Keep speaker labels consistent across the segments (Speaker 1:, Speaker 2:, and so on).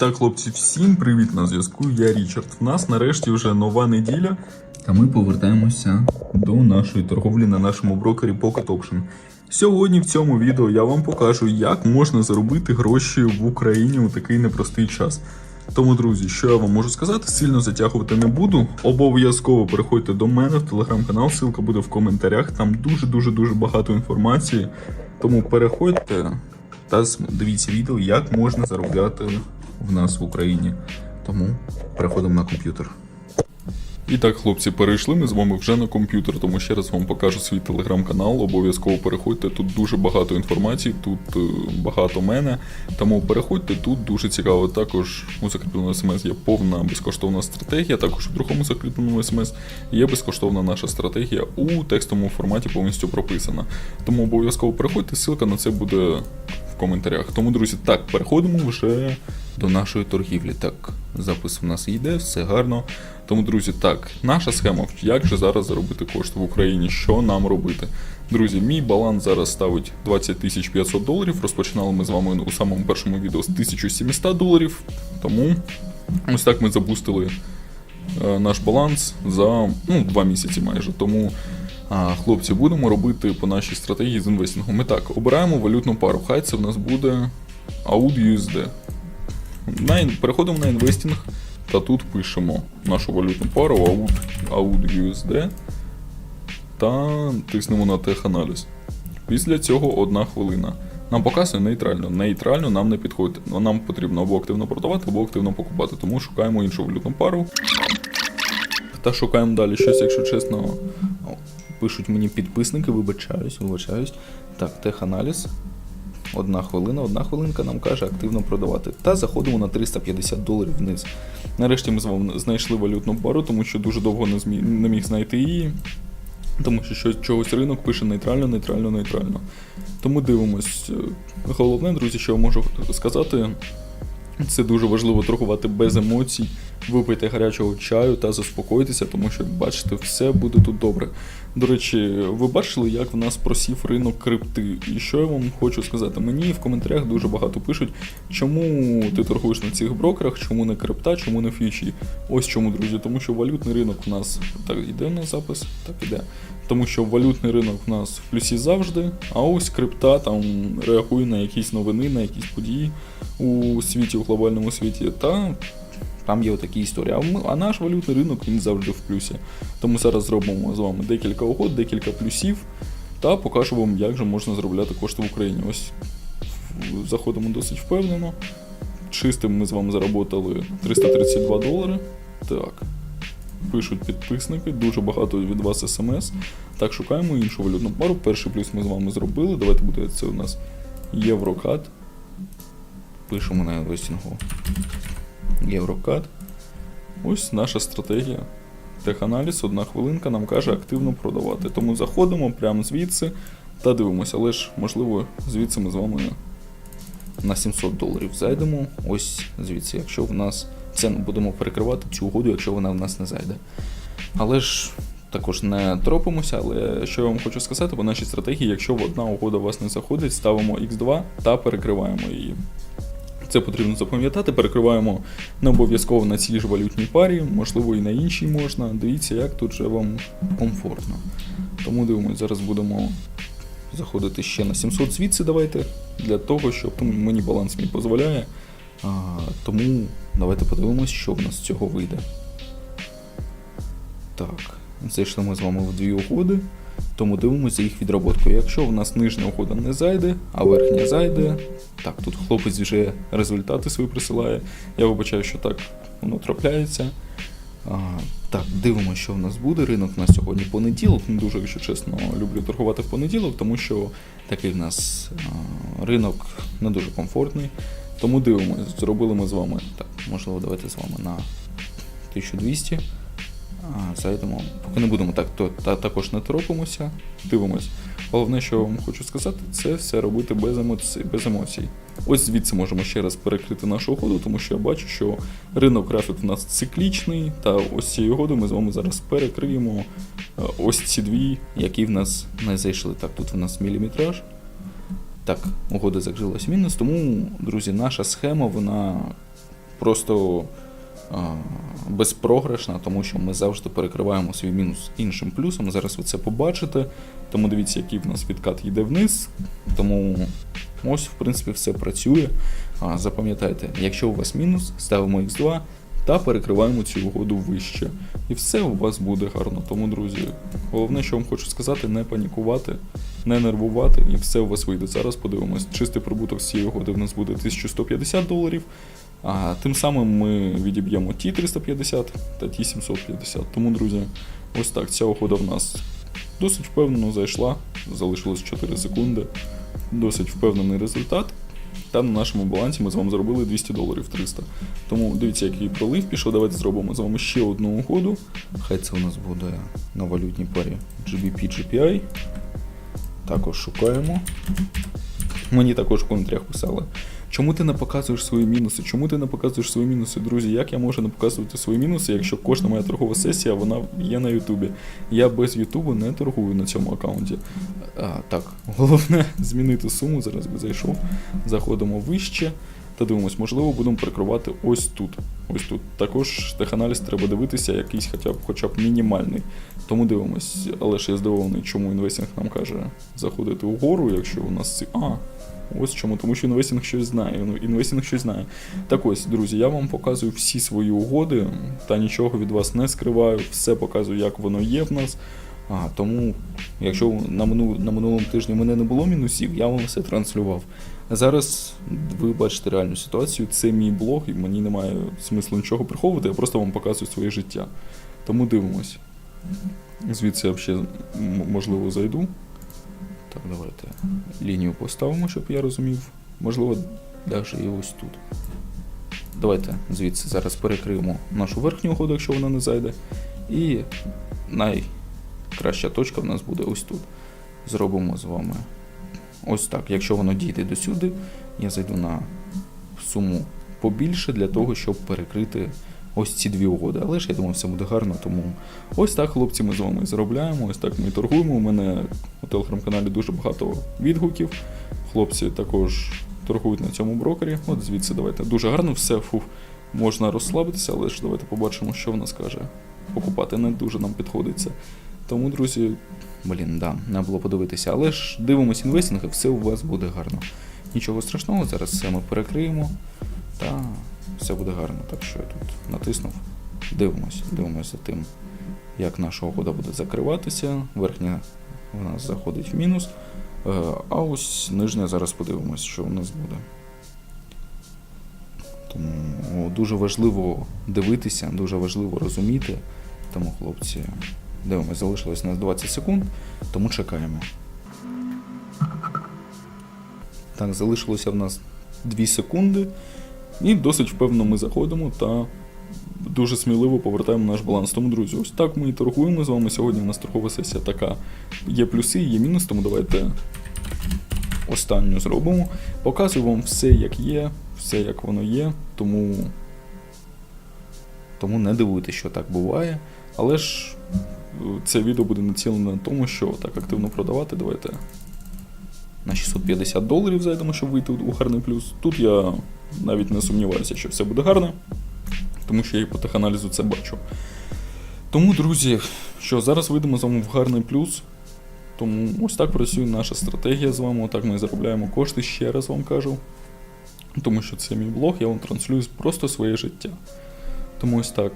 Speaker 1: так, хлопці, всім привіт на зв'язку. Я Річард. В нас нарешті вже нова неділя. Та ми повертаємося до нашої торговлі на нашому брокері Pocket Option. Сьогодні в цьому відео я вам покажу, як можна заробити гроші в Україні у такий непростий час. Тому, друзі, що я вам можу сказати, сильно затягувати не буду. Обов'язково переходьте до мене в телеграм-канал, ссылка буде в коментарях. Там дуже дуже дуже багато інформації. Тому переходьте та дивіться відео, як можна заробляти в нас в Україні. Тому переходимо на комп'ютер. І так, хлопці, перейшли ми з вами вже на комп'ютер, тому ще раз вам покажу свій телеграм-канал. Обов'язково переходьте. Тут дуже багато інформації, тут е, багато мене. Тому переходьте тут дуже цікаво. Також у закріпленому смс є повна безкоштовна стратегія. Також у другому закріпленому смс є безкоштовна наша стратегія у текстовому форматі повністю прописана. Тому обов'язково переходьте, ссылка на це буде в коментарях. Тому, друзі, так, переходимо вже до нашої торгівлі. Так, запис у нас йде, все гарно. Тому, друзі, так, наша схема, як же зараз заробити кошти в Україні, що нам робити? Друзі, мій баланс зараз ставить 20 500 доларів. Розпочинали ми з вами у самому першому відео з 1700 доларів. Тому ось так ми запустили е, наш баланс за ну, 2 місяці майже. Тому, а, хлопці, будемо робити по нашій стратегії з інвестингом. Ми так, обираємо валютну пару. Хай це в нас буде AUD USD. На, переходимо на інвестинг та тут пишемо нашу валютну пару AUD, AUD USD та тиснемо на теханаліз. Після цього одна хвилина. Нам показує нейтрально. Нейтрально нам не підходить. Ну, Нам потрібно або активно продавати, або активно покупати. Тому шукаємо іншу валютну пару. Та шукаємо далі щось, якщо чесно. Пишуть мені підписники, вибачаюсь, вибачаюсь. Так, теханаліз. Одна хвилина, одна хвилинка нам каже активно продавати. Та заходимо на 350 доларів вниз. Нарешті ми з вами знайшли валютну пару, тому що дуже довго не, змі... не міг знайти її. Тому що щось, чогось ринок пише нейтрально, нейтрально, нейтрально. Тому дивимось. Головне, друзі, що я можу сказати, це дуже важливо торгувати без емоцій, випийте гарячого чаю та заспокойтеся, тому що, бачите, все буде тут добре. До речі, ви бачили, як в нас просів ринок крипти. І що я вам хочу сказати? Мені в коментарях дуже багато пишуть, чому ти торгуєш на цих брокерах, чому не крипта, чому не фьючі. Ось чому, друзі, тому що валютний ринок у нас так іде на запис, так іде. Тому що валютний ринок в нас в плюсі завжди, а ось крипта там реагує на якісь новини, на якісь події у світі, у глобальному світі. Та там є такі історії. А, ми, а наш валютний ринок він завжди в плюсі. Тому зараз зробимо з вами декілька угод, декілька плюсів та покажу вам, як же можна заробляти кошти в Україні. Ось заходимо досить впевнено. Чистим ми з вами заработали 332 долари. Так. Пишуть підписники, дуже багато від вас смс. Так, шукаємо іншу валютну пару. Перший плюс ми з вами зробили. Давайте буде це у нас Єврокат. Пишемо на інвестингу Єврокат. Ось наша стратегія. Теханаліз, одна хвилинка нам каже активно продавати. Тому заходимо прямо звідси та дивимося. Але ж, можливо, звідси ми з вами на 700 доларів зайдемо. Ось звідси, якщо в нас це будемо перекривати цю угоду, якщо вона в нас не зайде. Але ж також не тропимося, але що я вам хочу сказати, по нашій стратегії, якщо одна угода у вас не заходить, ставимо X2 та перекриваємо її. Це потрібно запам'ятати, перекриваємо не обов'язково на цій ж валютній парі, можливо, і на іншій можна. Дивіться, як тут же вам комфортно. Тому дивимось, зараз будемо заходити ще на 700 звідси давайте, для того, щоб ну, мені баланс мій дозволяє. Тому давайте подивимось, що в нас з цього вийде. Так, зайшли ми з вами в дві угоди, тому дивимося їх відроботку. Якщо в нас нижня угода не зайде, а верхня зайде. Так, тут хлопець вже результати свої присилає. Я вибачаю, що так воно трапляється. А, так, дивимося, що в нас буде. Ринок на сьогодні понеділок. Не дуже, якщо чесно, люблю торгувати в понеділок, тому що такий в нас а, ринок не дуже комфортний. Тому дивимося, зробили ми з вами. Так, можливо, давайте з вами на 1200. Зайдемо. Поки не будемо так, то та, також не торопимося, дивимось. Головне, що я вам хочу сказати, це все робити без емоцій. Без емоцій. Ось звідси можемо ще раз перекрити нашу угоду, тому що я бачу, що ринок графік в нас циклічний, та ось цією угодою ми з вами зараз перекриємо е, ось ці дві, які в нас не зайшли. Так, тут в нас міліметраж. Так, угода закрилась мінус, тому, друзі, наша схема, вона просто а, безпрограшна, тому що ми завжди перекриваємо свій мінус іншим плюсом. Зараз ви це побачите. Тому дивіться, який в нас відкат йде вниз. Тому ось, в принципі, все працює. Запам'ятайте, якщо у вас мінус, ставимо X2 та перекриваємо цю угоду вище. І все у вас буде гарно. Тому, друзі, головне, що вам хочу сказати, не панікувати, не нервувати, і все у вас вийде. Зараз подивимось. Чистий прибуток з цієї угоди в нас буде 1150 доларів. А тим самим ми відіб'ємо ті 350 та ті 750. Тому, друзі, ось так ця угода в нас досить впевнено зайшла. Залишилось 4 секунди. Досить впевнений результат. Та на нашому балансі ми з вами зробили 200 доларів 300. Тому дивіться, який пролив пішов. Давайте зробимо з вами ще одну угоду. Хай це у нас буде на валютній парі GBP GPI. Також шукаємо. Мені також в коментарях писали. Чому ти не показуєш свої мінуси? Чому ти не показуєш свої мінуси, друзі? Як я можу не показувати свої мінуси, якщо кожна моя торгова сесія вона є на Ютубі? Я без Ютубу не торгую на цьому аккаунті. А, так, головне змінити суму. Зараз би зайшов. Заходимо вище та дивимось, можливо, будемо перекривати ось тут. Ось тут. Також теханаліз треба дивитися, якийсь хоча б хоча б мінімальний. Тому дивимось. Але ж я здивований, чому інвестинг нам каже заходити угору, якщо у нас. А, Ось чому, тому що інвестинг щось знає. ну, Інвестинг щось знає. Так ось, друзі, я вам показую всі свої угоди та нічого від вас не скриваю, все показую, як воно є в нас. А, тому, якщо на, мину, на минулому тижні мене не було мінусів, я вам все транслював. Зараз ви бачите реальну ситуацію, це мій блог, і мені немає смислу нічого приховувати, я просто вам показую своє життя. Тому дивимось. Звідси я ще можливо зайду. Так, давайте лінію поставимо, щоб я розумів. Можливо, навіть і ось тут. Давайте звідси зараз перекриємо нашу верхню угоду, якщо вона не зайде. І найкраща точка в нас буде ось тут. Зробимо з вами ось так. Якщо воно дійде до сюди, я зайду на суму побільше для того, щоб перекрити ось ці дві угоди. Але ж я думаю, все буде гарно. Тому ось так, хлопці, ми з вами заробляємо, ось так ми торгуємо. У мене у телеграм-каналі дуже багато відгуків. Хлопці також торгують на цьому брокері. От звідси давайте. Дуже гарно все. Фух, можна розслабитися, але ж давайте побачимо, що в нас каже. Покупати не дуже нам підходиться. Тому, друзі, блін, да, треба було подивитися. Але ж дивимось і все у вас буде гарно. Нічого страшного, зараз все ми перекриємо. Та все буде гарно. Так що я тут натиснув. Дивимось, дивимося тим, як наша угода буде закриватися. Верхня у нас заходить в мінус. Е, А ось нижня зараз подивимось, що у нас буде. Тому дуже важливо дивитися, дуже важливо розуміти. Тому, хлопці, дивимось, залишилось у нас 20 секунд, тому чекаємо. Так, залишилося в нас 2 секунди. І досить впевнено ми заходимо та дуже сміливо повертаємо наш баланс. Тому, друзі, ось так ми і торгуємо з вами. Сьогодні у нас торгова сесія така. Є плюси, є мінус, тому давайте останню зробимо. Показую вам все, як є, все, як воно є. Тому, тому не дивуйтесь, що так буває. Але ж е, це відео буде націлене на тому, що так активно продавати. Давайте на 650 доларів зайдемо, щоб вийти у гарний плюс. Тут я навіть не сумніваюся, що все буде гарно, тому що я і по теханалізу це бачу. Тому, друзі, що зараз вийдемо з вами в гарний плюс. Тому ось так працює наша стратегія з вами. Отак ми заробляємо кошти, ще раз вам кажу. Тому що це мій блог, я вам транслюю просто своє життя. Тому ось так.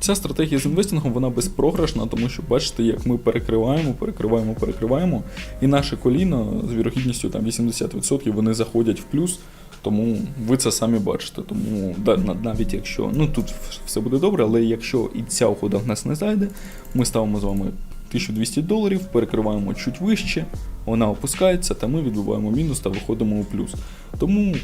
Speaker 1: Ця стратегія з інвестингом вона безпрограшна, тому що бачите, як ми перекриваємо, перекриваємо, перекриваємо. І наше коліно з вірогідністю там 80% вони заходять в плюс. Тому ви це самі бачите. Тому да, навіть якщо ну тут все буде добре, але якщо і ця угода в нас не зайде, ми ставимо з вами 1200 доларів, перекриваємо чуть вище, вона опускається, та ми відбиваємо мінус та виходимо у плюс. Тому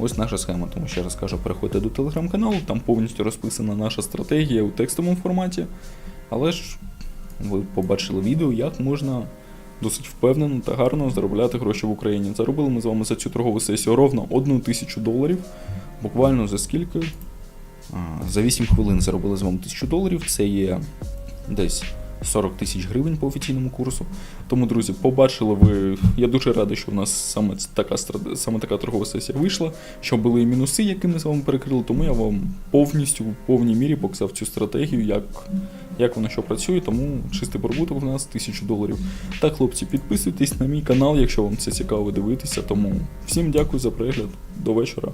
Speaker 1: ось наша схема. Тому ще раз кажу, переходьте до телеграм-каналу, там повністю розписана наша стратегія у текстовому форматі. Але ж ви побачили відео, як можна досить впевнено та гарно заробляти гроші в Україні. Заробили ми з вами за цю торгову сесію ровно одну тисячу доларів. Буквально за скільки? За 8 хвилин заробили з вами тисячу доларів. Це є десь 40 тисяч гривень по офіційному курсу. Тому, друзі, побачили ви. Я дуже радий, що в нас саме така саме така торгова сесія вийшла. Що були і мінуси, які ми з вами перекрили. Тому я вам повністю в повній мірі показав цю стратегію, як, як воно що працює. Тому чистий прибуток в нас 1000 доларів. Так, хлопці, підписуйтесь на мій канал, якщо вам це цікаво дивитися. Тому всім дякую за перегляд. До вечора.